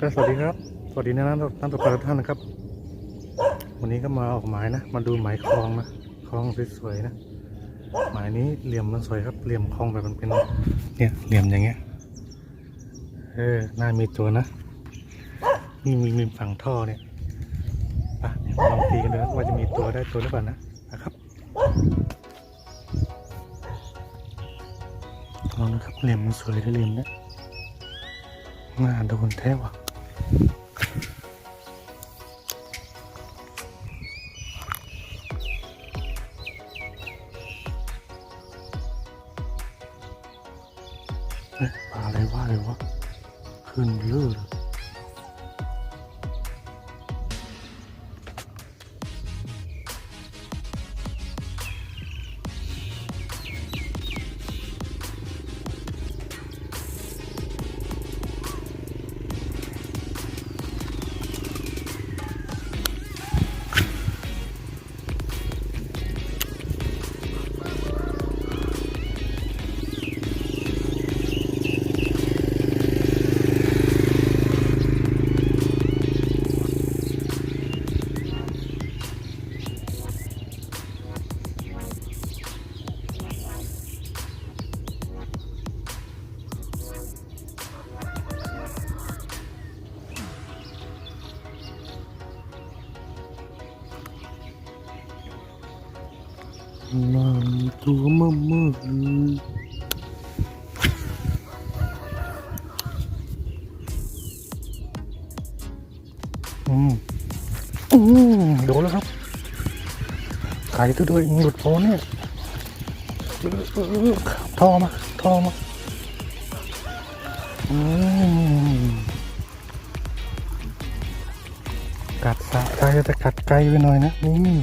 ก็สวัสดีครับสวัสดีนะนักนักตกปลาทุกท่านนะครับ วันนี้ก็มาออกหมายนะ มาดูหมายคลองนะคลองสวยๆนะหมายนี้เหลี่ยมมันสวยครับ เหลี่ยมคลองแบบมันเป็นเนี่ยเหลี่ยมอย่างเงี้ยเออน่ามีตัวนะมีมีมีฝั่งท่อเนี่ยไปเดี๋ยวลองตีกันดูนะว่าจะมีตัวได้ตัวหรือเปล่านะนะครับลองนะครับเหลี่ยมมันสวยได้เหลี่ยมเนี่ยน่าโดนแท้ว่ะ ปลาอะไรว่าเลยวะขึ้นเยอะเลย น่ามีตัวมากมากอืมอืมโดนแล้วครับไก่ตัวดียวเองหลุดโฟนเนี่ยท่อมาท่อมาอืมกัดสะใจแต่กัดไกลไปหน่อยนะนี่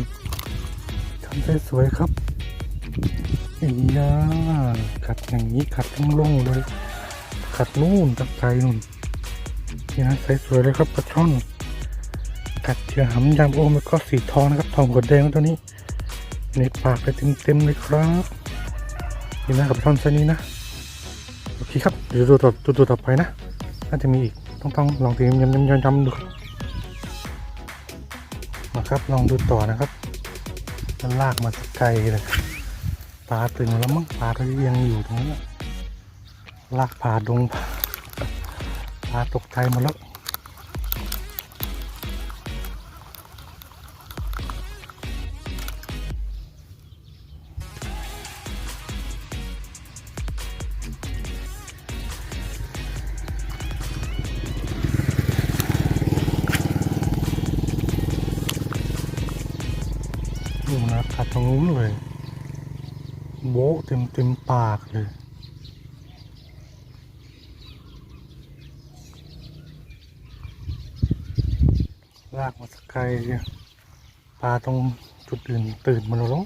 ทำได้สวยครับ อียากัดอย่างนี้กัดทั้งลงเลยกัดนู่นกัดไกลนู่นนี่นะใสสวยเลยครับปลาช่อนกัดเชือหำยำโอมแล้วก็สีทองนะครับทองกดแดงตัวนี้ในปากไปเต็มๆเลยครับนี่นะครับท่อนเส้นนี้นะโอเคครับเดี๋ยวดูต่อตัวต่อไปนะน่าจะมีอีกต้องต้องลองทีมยำยำยำยำดูครับมาครับลองดูต่อนะครับลากมาไกลเลย ปลาตึงแล้วมั้งปลาก็ยังอยู่ตรงนี้ลากผ่าดงปลาตกใจหมดแล้วดูนะกัดตรงนู้นเลย โบกเต็มเต็มปากเลย ลากมาสกไกลเนี่ยปลาตรงจุดอื่นตื่นมาแล้ว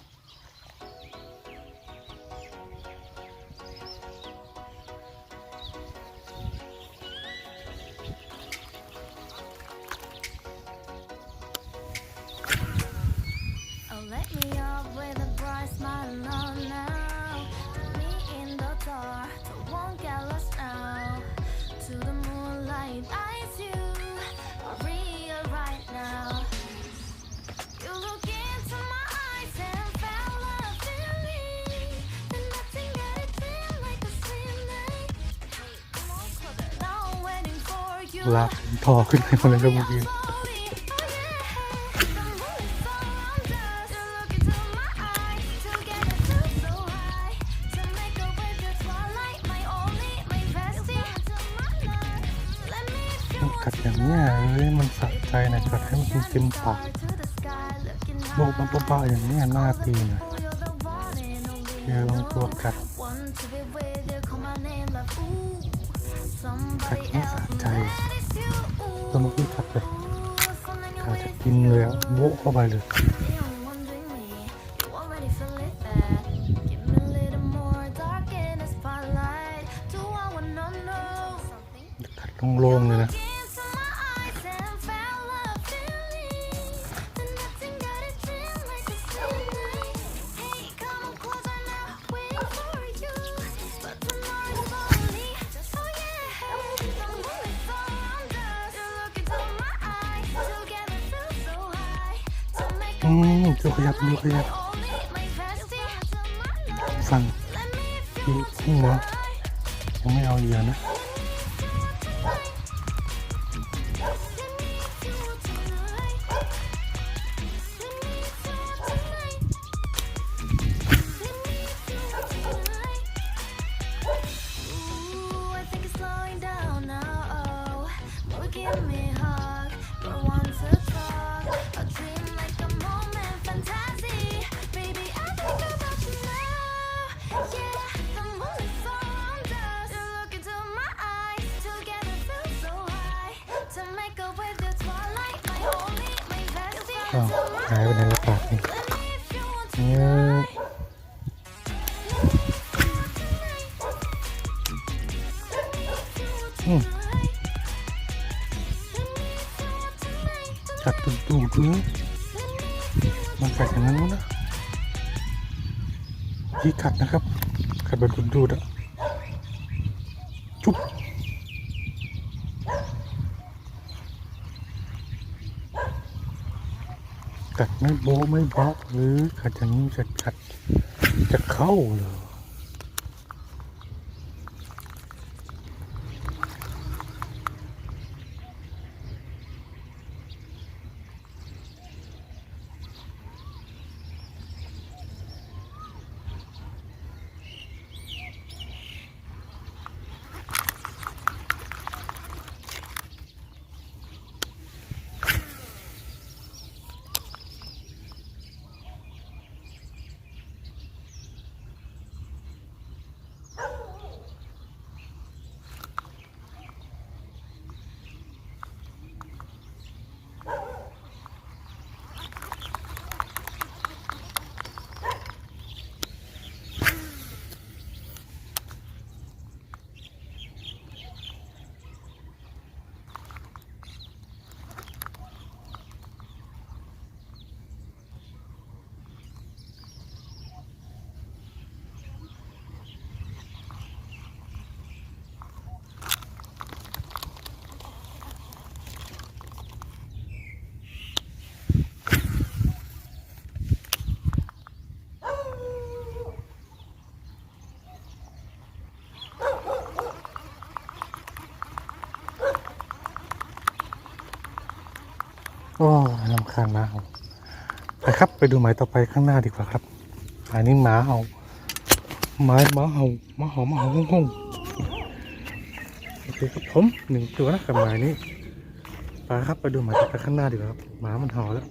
ลากทอขึ้นไปหมดเลยครับเมื่อกี้กัดอย่างเนี้ยเอ้ยมันสะใจนะกัดให้มันเต็มปากโบ๊ะบ้าบ้าๆอย่างเนี้ยหน้าตีนะเจอบางตัวกัด กัดไม่สะใจตัวเมื่อกี้กัดเลยกัดจะกินเลยอะโบ๊ะเข้าไปเลยกัดโล่งๆเลยนะ อืมดูขยับดูขยับสั่งนี่นี่นะยังไม่เอาเหยื่อนะ หายไปไหนละปากนี่ Let me if you want to เนี่ยอืมกัดตุดดูดเลยมันกัดอย่างนั้นวะนะที่กัดนะครับกัดแบบดูดูดๆอะ กัดไม่โบไม่บล็อกหรือกัดอย่างนี้จะกัดจะเข้าเหร อโอ้ลำคาญหมาเอาไปครับไปดูหมายต่อไปข้างหน้าดีกว่าครับหมายนี้หมาเอาหมายหมาเอาหมาหอมหมาเห่าห้องห้องโอเคครับผมหนึ่งตัวนะครับหมายนี้ไปครับไปดูหมายต่อไปข้างหน้าดีกว่าครับหมามันหอแล้ว